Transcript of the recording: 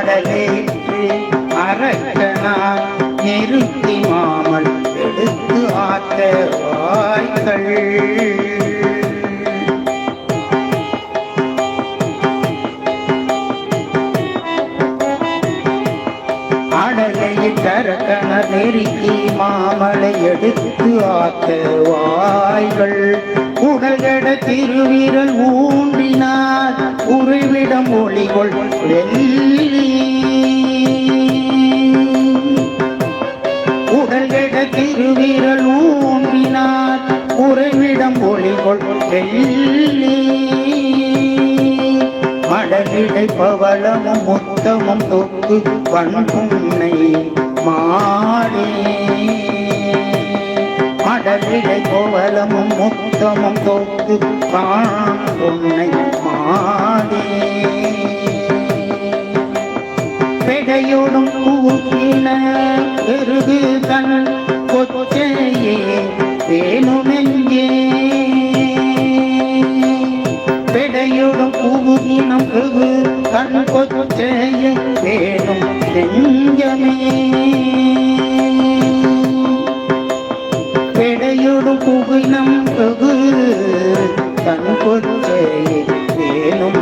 கடலேற்றி அரக்கனார் நிறுத்தி மாமல் எடுத்து ஆத்த வாய்கள். நெருக்கி மாமலை எடுத்து ஆத்த வாய்கள். உடல்கட திருவிரல் ஊன்றினார் உறைவிடம் ஒளிகொள் வெள்ளி. உடல்கட திருவிரல் ஊன்றினார் உறைவிடம் ஒளிகொள் வெள்ளி. மடலிடை பவளமும் முத்தமும் தொக்கு பண்புன்னை மாடே மடலிடை பவளமும் முத்தமும் தொக்கு பண்புன்னை மாடே பெடையோடும் கூட்டின பெருகு தன் கொச்சையே வேணுமெங்கே பெடையோடும் கூகினம் கவு கண் கொச்சையே வேணும் நெஞ்சமே. பெடையோடும் கூகினம் பெருகு கண் கொச்சையே வேணும்